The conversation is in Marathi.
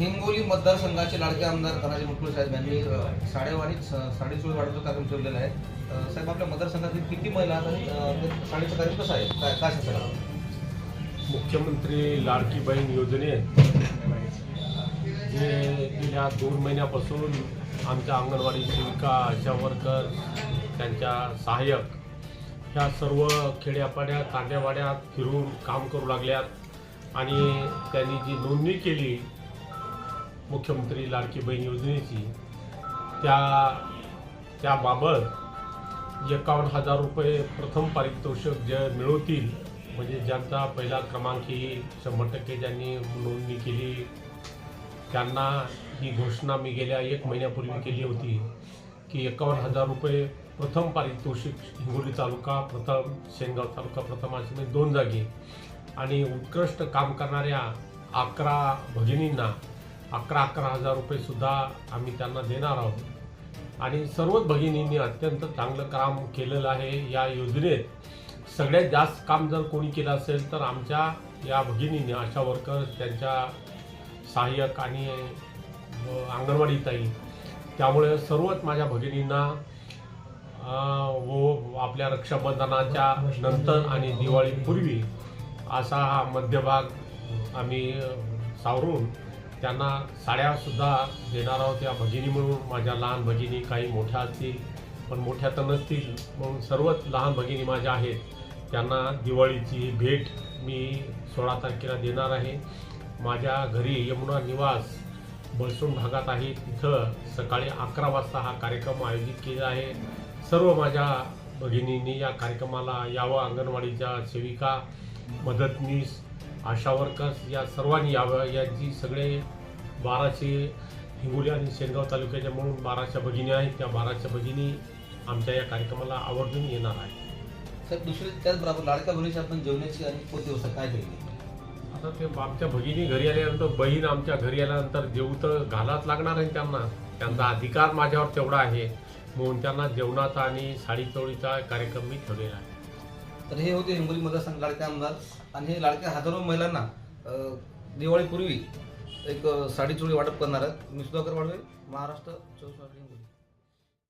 हिंगोली मतदारसंघाचे लाडके आमदार तानाजी मुटकुळे साहेब यांनी अ, साडेवारीत स- साडेचोळी वाढवचा कार्यक्रम ठेवलेला आहे. साहेब आपल्या मतदारसंघातील किती महिला आहेत आणि अ, म्हणजे ते कार्यक्रम आहे? काय काय सांगा मुख्यमंत्री लाडकी बहीण योजनेत जे गेल्या दोन महिन्यापासून आमच्या अंगणवाडी सेविका आशा वर्कर त्यांच्या सहाय्यक ह्या सर्व खेड्यापाड्यात तांड्यावाड्यात फिरून काम करू लागल्यात. आणि त्यांनी जी नोंदणी केली मुख्यमंत्री लाडकी बहीण योजनेची त्या त्याबाबत एकावन्न हजार रुपये प्रथम पारितोषिक जे मिळवतील म्हणजे ज्यांचा पहिला क्रमांक ही शंभर टक्के ज्यांनी नोंदणी केली त्यांना ही घोषणा मी गेल्या एक महिन्यापूर्वी केली होती की एकावन्न हजार रुपये प्रथम पारितोषिक हिंगोली तालुका प्रथम शेनगाव तालुका प्रथम असे दोन जागी. आणि उत्कृष्ट काम करणाऱ्या अकरा भगिनींना अकरा अकरा हजार रुपयेसुद्धा आम्ही त्यांना देणार आहोत. आणि सर्वच भगिनींनी अत्यंत चांगलं काम केलेलं आहे. या योजनेत सगळ्यात जास्त काम जर कोणी केलं असेल तर आमच्या या भगिनींनी आशा वर्कर्स त्यांच्या सहाय्यक आणि अंगणवाडी ताई त्यामुळे सर्वच माझ्या भगिनींना व आपल्या रक्षाबंधनाच्या नंतर आणि दिवाळीपूर्वी असा हा मध्यभाग आम्ही सावरून त्यांना साड्यासुद्धा देणार आहोत. या भगिनी म्हणून माझ्या लहान भगिनी काही मोठ्या असतील पण मोठ्या तर नसतील. म्हणून सर्वच लहान भगिनी माझ्या आहेत. त्यांना दिवाळीची भेट मी सोळा तारखेला देणार आहे. माझ्या घरी यमुना निवास बळसून भागात आहे. तिथं सकाळी अकरा वाजता हा कार्यक्रम आयोजित केला आहे. सर्व माझ्या भगिनींनी या कार्यक्रमाला यावं. अंगणवाडीच्या सेविका मदतनीस आशा वर्कर्स या सर्वांनी यावं. याची सगळे बाराशे हिंगोली आणि शेनगाव तालुक्याच्या म्हणून बाराशा भगिनी आहेत. त्या बाराशा भगिनी आमच्या या कार्यक्रमाला आवर्जून येणार आहे साहेब दुसरी त्याचबरोबर लाडक्या बहिणीची आपण जेवणाची आणि कोणती व्यवस्था काय केली? आता ते आमच्या भगिनी घरी आल्यानंतर बहीण आमच्या घरी आल्यानंतर जेवू तर घालाच लागणार आहे त्यांना. त्यांचा अधिकार माझ्यावर तेवढा आहे. म्हणून त्यांना जेवणाचा आणि साडी चोळीचा कार्यक्रम मी ठेवलेला आहे. तर हे होते हिंगोली मतदारसंघ लाडके आमदार. आणि हे लाडक्या हजारो महिलांना दिवाळीपूर्वी एक साडी चोळी वाटप करणार आहेत. मी सुधाकर वाढवे महाराष्ट्र चोवीस हिंगोली.